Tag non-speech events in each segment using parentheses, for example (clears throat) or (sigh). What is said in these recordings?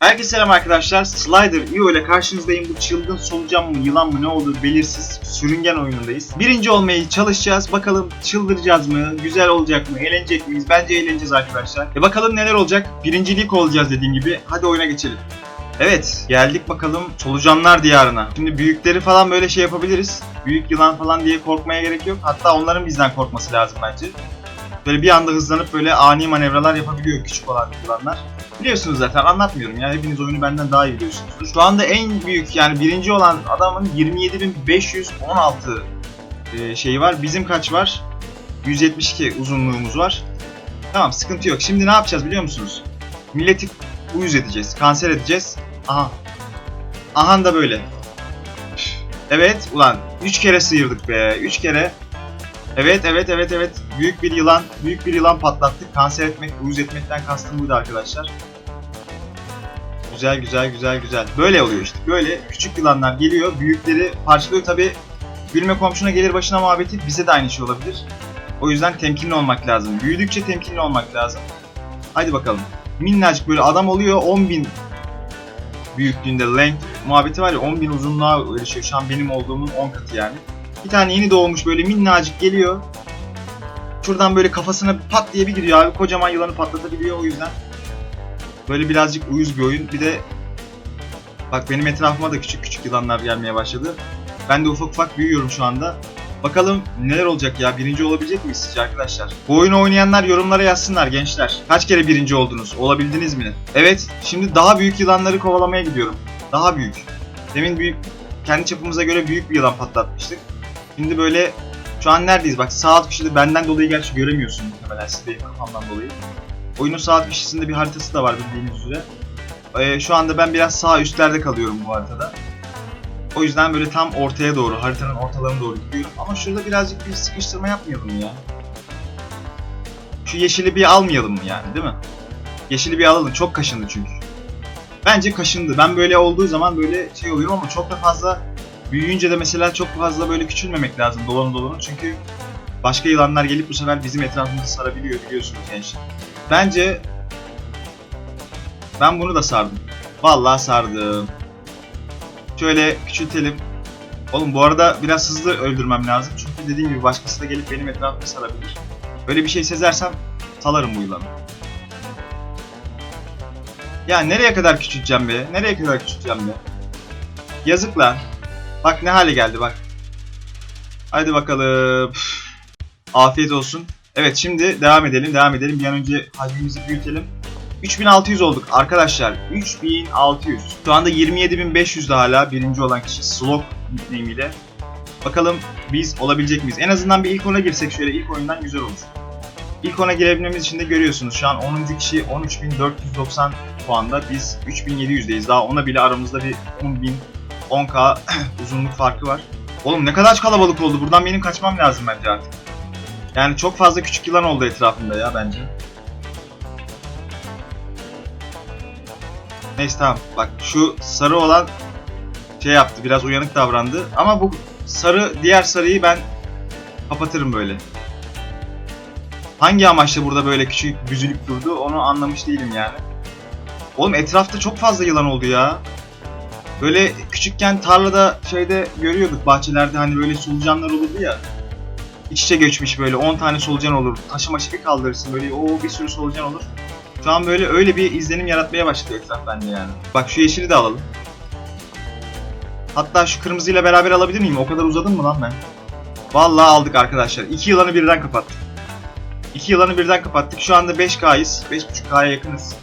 Herkese selam arkadaşlar. Slider IO ile karşınızdayım. Bu çılgın solucan mı, yılan mı ne olduğu belirsiz sürüngen oyunundayız. Birinci olmaya çalışacağız. Bakalım çıldıracağız mı, güzel olacak mı, eğlenecek miyiz? Bence eğleneceğiz arkadaşlar. E bakalım neler olacak. Birincilik olacağız dediğim gibi. Hadi oyuna geçelim. Evet, geldik bakalım solucanlar diyarına. Şimdi büyükleri falan böyle şey yapabiliriz. Büyük yılan falan diye korkmaya gerek yok. Hatta onların bizden korkması lazım bence. Böyle bir anda hızlanıp böyle ani manevralar yapabiliyor küçük olan yılanlar. Biliyorsunuz zaten anlatmıyorum ya hepiniz oyunu benden daha iyi biliyorsunuzdur. Şu anda en büyük yani birinci olan adamın 27.516 e, şeyi var. Bizim kaç var? 172 uzunluğumuz var. Tamam sıkıntı yok. Şimdi ne yapacağız biliyor musunuz? Milleti uyuz edeceğiz, kanser edeceğiz. Aha. Aha da böyle. Evet ulan 3 kere sıyırdık be. 3 kere. Evet evet evet evet. Büyük bir yılan, büyük bir yılan patlattık. Kanser etmek, uyuz etmekten kastım buydu arkadaşlar. Güzel güzel güzel güzel. Böyle oluyor işte. Böyle küçük yılanlar geliyor, büyükleri parçalıyor. Tabi gülme komşuna gelir başına muhabbeti bize de aynı şey olabilir. O yüzden temkinli olmak lazım. Büyüdükçe temkinli olmak lazım. Haydi bakalım. Minnacık böyle adam oluyor 10.000 büyüklüğünde length muhabbeti var ya 10.000 uzunluğa erişiyor. Şu an benim olduğumun 10 katı yani. Bir tane yeni doğmuş böyle minnacık geliyor. Şuradan böyle kafasına pat diye bir giriyor abi. Kocaman yılanı patlatabiliyor o yüzden. Böyle birazcık uyuz bir oyun. Bir de bak benim etrafıma da küçük küçük yılanlar gelmeye başladı. Ben de ufak ufak büyüyorum şu anda. Bakalım neler olacak ya? Birinci olabilecek miyiz sizce arkadaşlar? Bu oyunu oynayanlar yorumlara yazsınlar gençler. Kaç kere birinci oldunuz? Olabildiniz mi? Evet, şimdi daha büyük yılanları kovalamaya gidiyorum. Daha büyük. Demin büyük, kendi çapımıza göre büyük bir yılan patlatmıştık. Şimdi böyle şu an neredeyiz? Bak sağ alt köşede benden dolayı gerçi göremiyorsun muhtemelen siz benim kafamdan dolayı. Oyunun sağ alt köşesinde bir haritası da var bildiğiniz üzere. Ee, şu anda ben biraz sağ üstlerde kalıyorum bu haritada. O yüzden böyle tam ortaya doğru, haritanın ortalarına doğru gidiyorum. Ama şurada birazcık bir sıkıştırma yapmayalım ya? Şu yeşili bir almayalım mı yani değil mi? Yeşili bir alalım. Çok kaşındı çünkü. Bence kaşındı. Ben böyle olduğu zaman böyle şey oluyor ama çok da fazla büyüyünce de mesela çok fazla böyle küçülmemek lazım dolanı dolanı. Çünkü başka yılanlar gelip bu sefer bizim etrafımızı sarabiliyor biliyorsunuz gençler. Bence ben bunu da sardım. Vallahi sardım. Şöyle küçültelim. Oğlum bu arada biraz hızlı öldürmem lazım. Çünkü dediğim gibi başkası da gelip benim etrafımı sarabilir. Böyle bir şey sezersem salarım bu yılanı. Ya nereye kadar küçülteceğim be? Nereye kadar küçülteceğim be? Yazık lan. Bak ne hale geldi bak. Haydi bakalım. Afiyet olsun. Evet şimdi devam edelim devam edelim. Bir an önce hacmimizi büyütelim. 3600 olduk arkadaşlar. 3600. Şu anda 27500'de hala birinci olan kişi Slok nickname ile. Bakalım biz olabilecek miyiz? En azından bir ilk ona girsek şöyle ilk oyundan güzel olur. İlk ona girebilmemiz için de görüyorsunuz şu an 10. kişi 13490 puanda biz 3700'deyiz. Daha ona bile aramızda bir 10.000 10k (clears throat) uzunluk farkı var. Oğlum ne kadar kalabalık oldu. Buradan benim kaçmam lazım bence artık. Yani çok fazla küçük yılan oldu etrafımda ya bence. Neyse tamam. Bak şu sarı olan şey yaptı. Biraz uyanık davrandı. Ama bu sarı diğer sarıyı ben kapatırım böyle. Hangi amaçla burada böyle küçük büzülük durdu onu anlamış değilim yani. Oğlum etrafta çok fazla yılan oldu ya. Böyle küçükken tarlada şeyde görüyorduk bahçelerde hani böyle solucanlar olurdu ya. İç içe göçmüş böyle 10 tane solucan olur. Taşı maşı kaldırırsın böyle o bir sürü solucan olur. Şu an böyle öyle bir izlenim yaratmaya başladı etraf bende yani. Bak şu yeşili de alalım. Hatta şu kırmızıyla beraber alabilir miyim? O kadar uzadım mı lan ben? Vallahi aldık arkadaşlar. İki yılanı birden kapattık. İki yılanı birden kapattık. Şu anda 5K'yız. 5.5K'ya yakınız.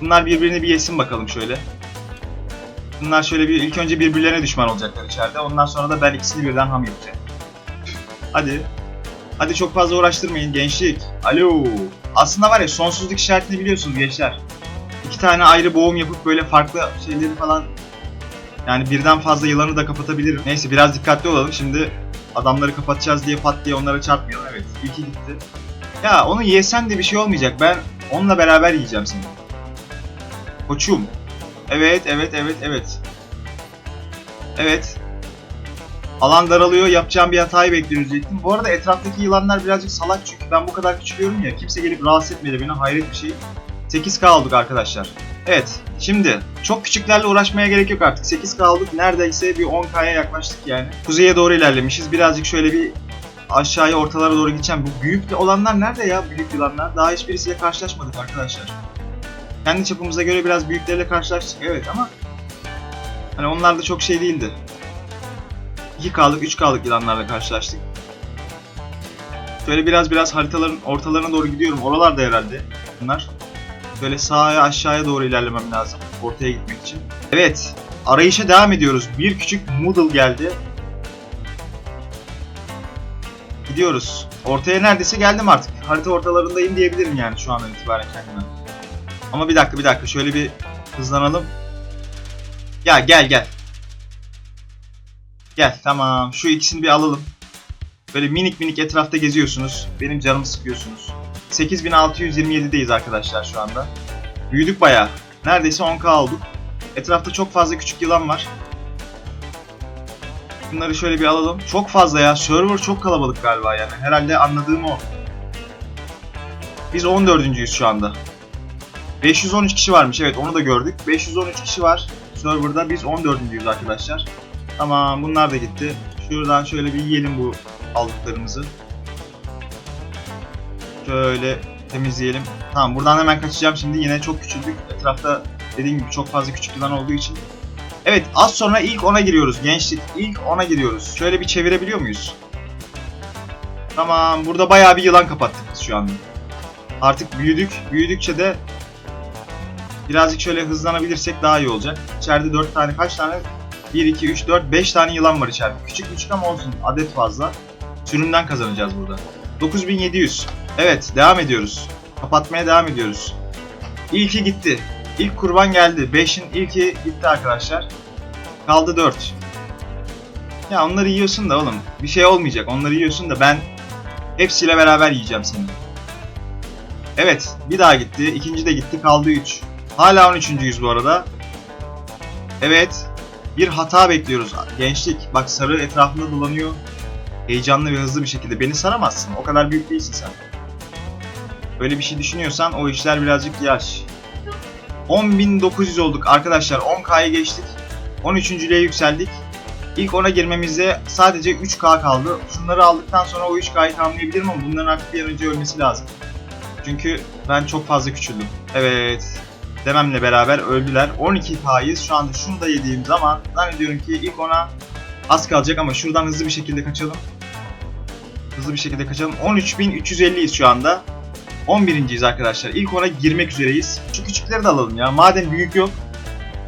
Bunlar birbirini bir yesin bakalım şöyle. Bunlar şöyle bir ilk önce birbirlerine düşman olacaklar içeride. Ondan sonra da ben ikisini birden ham yapacağım. Hadi. Hadi çok fazla uğraştırmayın gençlik. Alo. Aslında var ya sonsuzluk işaretini biliyorsunuz gençler. İki tane ayrı boğum yapıp böyle farklı şeyleri falan yani birden fazla yılanı da kapatabilirim. Neyse biraz dikkatli olalım. Şimdi adamları kapatacağız diye pat diye onlara çarpmayalım. Evet ilki gitti. Ya onu yesen de bir şey olmayacak. Ben onunla beraber yiyeceğim seni. Koçum. Evet, evet, evet, evet. Evet. Alan daralıyor. Yapacağım bir hatayı bekliyoruz diyecektim. Bu arada etraftaki yılanlar birazcık salak çünkü ben bu kadar küçülüyorum ya. Kimse gelip rahatsız etmedi beni. Hayret bir şey. 8K aldık arkadaşlar. Evet. Şimdi çok küçüklerle uğraşmaya gerek yok artık. 8 kaldık. Neredeyse bir 10K'ya yaklaştık yani. Kuzeye doğru ilerlemişiz. Birazcık şöyle bir aşağıya ortalara doğru gideceğim. Bu büyük olanlar nerede ya? Büyük yılanlar. Daha hiçbirisiyle karşılaşmadık arkadaşlar. Kendi çapımıza göre biraz büyüklerle karşılaştık evet ama hani onlar da çok şey değildi. 2K'lık 3K'lık yılanlarla karşılaştık. Şöyle biraz biraz haritaların ortalarına doğru gidiyorum. Oralarda herhalde bunlar. Böyle sağa aşağıya doğru ilerlemem lazım. Ortaya gitmek için. Evet. Arayışa devam ediyoruz. Bir küçük Moodle geldi. Gidiyoruz. Ortaya neredeyse geldim artık. Harita ortalarındayım diyebilirim yani şu andan itibaren kendime. Ama bir dakika bir dakika şöyle bir hızlanalım. Ya gel gel. Gel tamam şu ikisini bir alalım. Böyle minik minik etrafta geziyorsunuz. Benim canımı sıkıyorsunuz. 8627'deyiz arkadaşlar şu anda. Büyüdük bayağı. Neredeyse 10k olduk. Etrafta çok fazla küçük yılan var. Bunları şöyle bir alalım. Çok fazla ya. Server çok kalabalık galiba yani. Herhalde anladığım o. Biz 14.yüz şu anda. 513 kişi varmış evet onu da gördük. 513 kişi var serverda biz 14.yüz arkadaşlar. Tamam bunlar da gitti. Şuradan şöyle bir yiyelim bu aldıklarımızı. Şöyle temizleyelim. Tamam buradan hemen kaçacağım şimdi yine çok küçüldük. Etrafta dediğim gibi çok fazla küçük yılan olduğu için. Evet az sonra ilk 10'a giriyoruz gençlik. İlk 10'a giriyoruz. Şöyle bir çevirebiliyor muyuz? Tamam burada bayağı bir yılan kapattık biz şu anda. Artık büyüdük. Büyüdükçe de birazcık şöyle hızlanabilirsek daha iyi olacak. İçeride 4 tane kaç tane? 1, 2, 3, 4, 5 tane yılan var içeride. Küçük küçük ama olsun. Adet fazla. Sürümden kazanacağız burada. 9700. Evet devam ediyoruz. Kapatmaya devam ediyoruz. İlki gitti. İlk kurban geldi. 5'in ilki gitti arkadaşlar. Kaldı 4. Ya onları yiyorsun da oğlum. Bir şey olmayacak. Onları yiyorsun da ben hepsiyle beraber yiyeceğim seni. Evet, bir daha gitti. ikinci de gitti. Kaldı 3. Hala 13.yüz bu arada. Evet. Bir hata bekliyoruz. Gençlik. Bak sarı etrafında dolanıyor. Heyecanlı ve hızlı bir şekilde. Beni saramazsın. O kadar büyük değilsin sen. Böyle bir şey düşünüyorsan o işler birazcık yaş. 10.900 olduk arkadaşlar. 10K'yı geçtik. 13.lüğe yükseldik. İlk 10'a girmemize sadece 3K kaldı. Şunları aldıktan sonra o 3K'yı tamamlayabilirim ama bunların artık bir an önce ölmesi lazım. Çünkü ben çok fazla küçüldüm. Evet. Dememle beraber öldüler. 12K'yız. Şu anda şunu da yediğim zaman zannediyorum ki ilk ona az kalacak ama şuradan hızlı bir şekilde kaçalım. Hızlı bir şekilde kaçalım. 13.350'yiz şu anda. 11.yiz arkadaşlar. İlk ona girmek üzereyiz. Şu küçükleri de alalım ya. Madem büyük yok.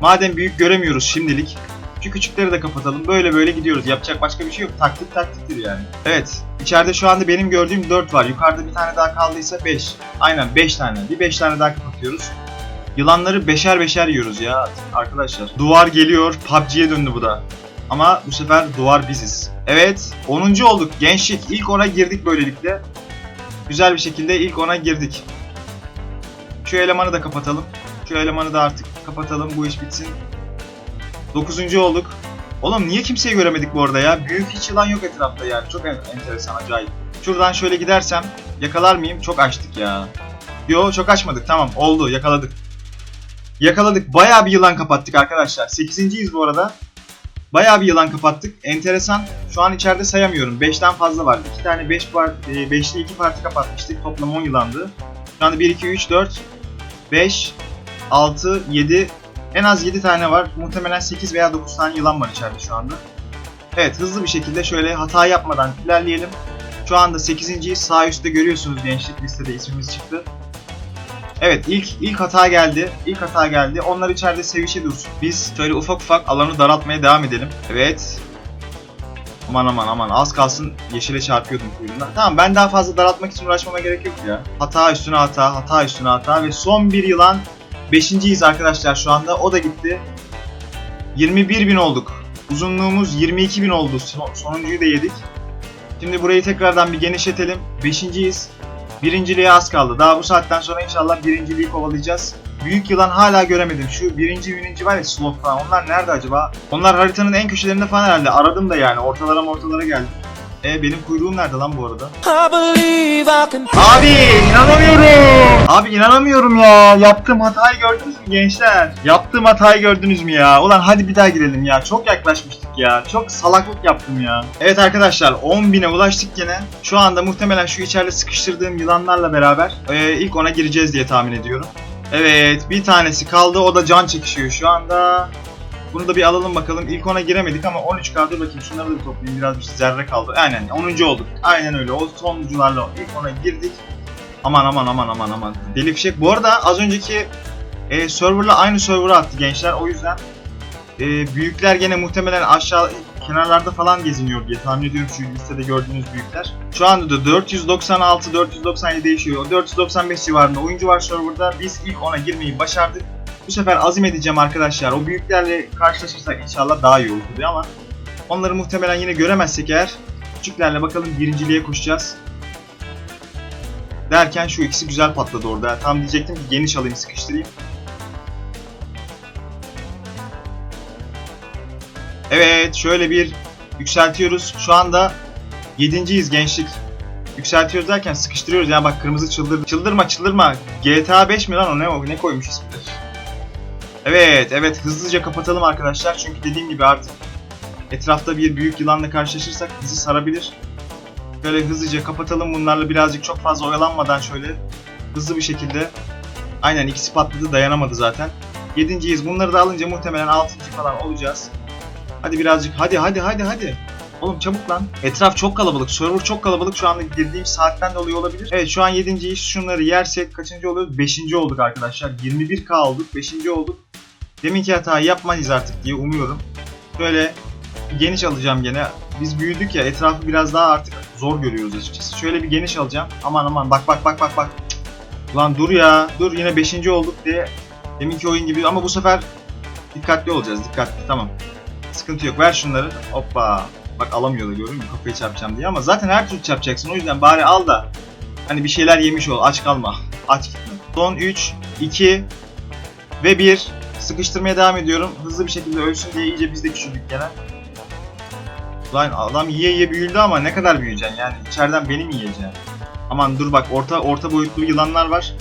Madem büyük göremiyoruz şimdilik. Şu küçükleri de kapatalım. Böyle böyle gidiyoruz. Yapacak başka bir şey yok. Taktik taktiktir yani. Evet. İçeride şu anda benim gördüğüm 4 var. Yukarıda bir tane daha kaldıysa 5. Aynen 5 tane. Bir 5 tane daha kapatıyoruz. Yılanları beşer beşer yiyoruz ya arkadaşlar. Duvar geliyor. PUBG'ye döndü bu da. Ama bu sefer duvar biziz. Evet 10. olduk. Gençlik. İlk ona girdik böylelikle. Güzel bir şekilde ilk ona girdik. Şu elemanı da kapatalım. Şu elemanı da artık kapatalım. Bu iş bitsin. 9. olduk. Oğlum niye kimseyi göremedik bu arada ya? Büyük hiç yılan yok etrafta yani. Çok en- enteresan, acayip. Şuradan şöyle gidersem yakalar mıyım? Çok açtık ya. Yo çok açmadık. Tamam oldu yakaladık. Yakaladık. Bayağı bir yılan kapattık arkadaşlar. 8.yiz bu arada. Bayağı bir yılan kapattık. Enteresan. Şu an içeride sayamıyorum. 5'ten fazla var. 2 tane 5 part, 5'li 2 parti kapatmıştık. Toplam 10 yılandı. Şu anda 1, 2, 3, 4, 5, 6, 7, en az 7 tane var. Muhtemelen 8 veya 9 tane yılan var içeride şu anda. Evet hızlı bir şekilde şöyle hata yapmadan ilerleyelim. Şu anda 8. sağ üstte görüyorsunuz gençlik listede ismimiz çıktı. Evet ilk ilk hata geldi. İlk hata geldi. Onlar içeride sevişe dursun. Biz şöyle ufak ufak alanı daraltmaya devam edelim. Evet. Aman aman aman az kalsın yeşile çarpıyordum kuyruğuna. Tamam ben daha fazla daraltmak için uğraşmama gerek yok ya. Hata üstüne hata, hata üstüne hata ve son bir yılan Beşinciyiz arkadaşlar şu anda. O da gitti. 21.000 olduk. Uzunluğumuz 22.000 oldu. Son- Sonuncuyu da yedik. Şimdi burayı tekrardan bir genişletelim. Beşinciyiz. Birinciliğe az kaldı. Daha bu saatten sonra inşallah birinciliği kovalayacağız. Büyük yılan hala göremedim. Şu birinci birinci var ya slot falan. Onlar nerede acaba? Onlar haritanın en köşelerinde falan herhalde. Aradım da yani. Ortalara ortalara geldim. E benim kuyruğum nerede lan bu arada? Abi inanamıyorum. Abi inanamıyorum ya. Yaptığım hatayı gördünüz mü gençler? Yaptığım hatayı gördünüz mü ya? Ulan hadi bir daha girelim ya. Çok yaklaşmıştık ya. Çok salaklık yaptım ya. Evet arkadaşlar 10.000'e ulaştık gene. Şu anda muhtemelen şu içeride sıkıştırdığım yılanlarla beraber e, ilk ona gireceğiz diye tahmin ediyorum. Evet bir tanesi kaldı. O da can çekişiyor şu anda. Bunu da bir alalım bakalım. İlk ona giremedik ama 13 kaldı. Bakayım şunları da bir toplayayım. Biraz bir zerre kaldı. Aynen 10. olduk. Aynen öyle. O sonuncularla ilk ona girdik. Aman aman aman aman aman. Deli fişek. Bu arada az önceki e, serverla aynı server'a attı gençler. O yüzden e, büyükler gene muhtemelen aşağı kenarlarda falan geziniyor diye tahmin ediyorum şu listede gördüğünüz büyükler. Şu anda da 496 497 değişiyor. O 495 civarında oyuncu var serverda. Biz ilk ona girmeyi başardık. Bu sefer azim edeceğim arkadaşlar. O büyüklerle karşılaşırsak inşallah daha iyi olur ama onları muhtemelen yine göremezsek eğer küçüklerle bakalım birinciliğe koşacağız. Derken şu ikisi güzel patladı orada. Tam diyecektim ki geniş alayım sıkıştırayım. Evet şöyle bir yükseltiyoruz. Şu anda yedinciyiz gençlik. Yükseltiyoruz derken sıkıştırıyoruz. Yani bak kırmızı çıldır. Çıldırma çıldırma. GTA 5 mi lan o ne o? Ne koymuş ismini? Evet evet hızlıca kapatalım arkadaşlar. Çünkü dediğim gibi artık etrafta bir büyük yılanla karşılaşırsak bizi sarabilir. Böyle hızlıca kapatalım bunlarla birazcık çok fazla oyalanmadan şöyle hızlı bir şekilde. Aynen ikisi patladı dayanamadı zaten. Yedinciyiz. Bunları da alınca muhtemelen altıncı falan olacağız. Hadi birazcık hadi hadi hadi hadi. Oğlum çabuk lan. Etraf çok kalabalık. Server çok kalabalık. Şu anda girdiğim saatten dolayı olabilir. Evet şu an 7. Şunları yersek kaçıncı oluyoruz? 5. olduk arkadaşlar. 21k olduk. 5. olduk. Deminki hatayı yapmayız artık diye umuyorum. Şöyle geniş alacağım gene. Biz büyüdük ya etrafı biraz daha artık zor görüyoruz açıkçası. Şöyle bir geniş alacağım. Aman aman bak bak bak bak bak. Lan dur ya. Dur yine 5. olduk diye. Deminki oyun gibi ama bu sefer dikkatli olacağız. Dikkatli tamam. Sıkıntı yok. Ver şunları. Hoppa. Bak alamıyor da gördün mü? Kafayı çarpacağım diye ama zaten her türlü çarpacaksın. O yüzden bari al da hani bir şeyler yemiş ol. Aç kalma. Aç gitme. Son 3, 2 ve 1. Sıkıştırmaya devam ediyorum. Hızlı bir şekilde ölsün diye iyice biz de küçüldük gene. Lan adam yiye yiye büyüdü ama ne kadar büyüyeceksin yani içeriden beni mi yiyeceksin? Aman dur bak orta orta boyutlu yılanlar var.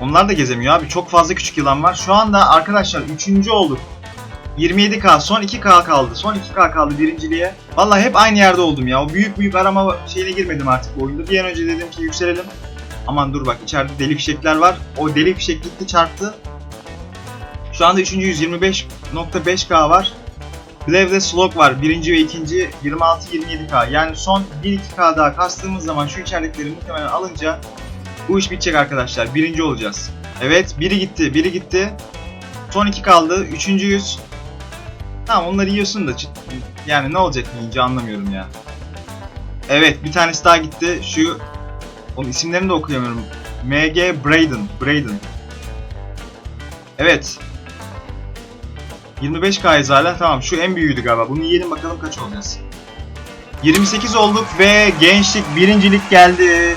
Onlar da gezemiyor abi. Çok fazla küçük yılan var. Şu anda arkadaşlar 3. olduk. 27k son 2k kaldı. Son 2k kaldı birinciliğe. Vallahi hep aynı yerde oldum ya. O büyük büyük arama şeyine girmedim artık bu oyunda. Bir an önce dedim ki yükselelim. Aman dur bak içeride deli fişekler var. O deli fişek gitti çarptı. Şu anda 3. 125.5k var. Glaive'de Slog var. Birinci ve ikinci 26-27k. Yani son 1-2k daha kastığımız zaman şu içerikleri muhtemelen alınca bu iş bitecek arkadaşlar. Birinci olacağız. Evet biri gitti. Biri gitti. Son iki kaldı. Üçüncüyüz. Tamam onları yiyorsun da yani ne olacak yiyince anlamıyorum ya. Evet bir tanesi daha gitti. Şu onun isimlerini de okuyamıyorum. MG Braden. Braden. Evet. 25K'yız hala. Tamam şu en büyüğüydü galiba. Bunu yiyelim bakalım kaç olacağız. 28 olduk ve gençlik birincilik geldi.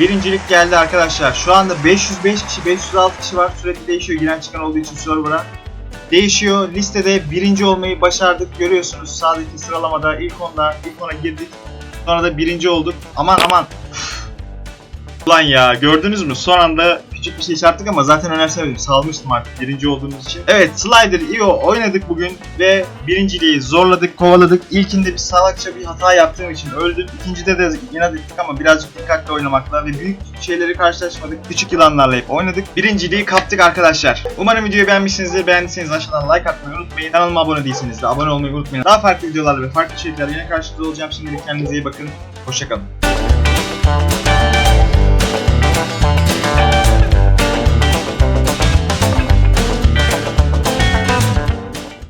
Birincilik geldi arkadaşlar. Şu anda 505 kişi, 506 kişi var. Sürekli değişiyor giren çıkan olduğu için server'a. Değişiyor. Listede birinci olmayı başardık. Görüyorsunuz sağdaki sıralamada ilk onda, ilk ona girdik. Sonra da birinci olduk. Aman aman. Üf. Ulan ya gördünüz mü? Son anda küçük bir şey çarptık ama zaten önemsemedim. Salmıştım artık birinci olduğumuz için. Evet Slider IO oynadık bugün ve birinciliği zorladık, kovaladık. İlkinde bir salakça bir hata yaptığım için öldüm. İkincide de inat ettik ama birazcık dikkatli oynamakla ve büyük şeyleri karşılaşmadık. Küçük yılanlarla hep oynadık. Birinciliği kaptık arkadaşlar. Umarım videoyu beğenmişsinizdir. Beğendiyseniz aşağıdan like atmayı unutmayın. Kanalıma abone değilseniz de abone olmayı unutmayın. Daha farklı videolarla ve farklı içeriklerle yine karşınızda olacağım. Şimdilik kendinize iyi bakın. Hoşçakalın.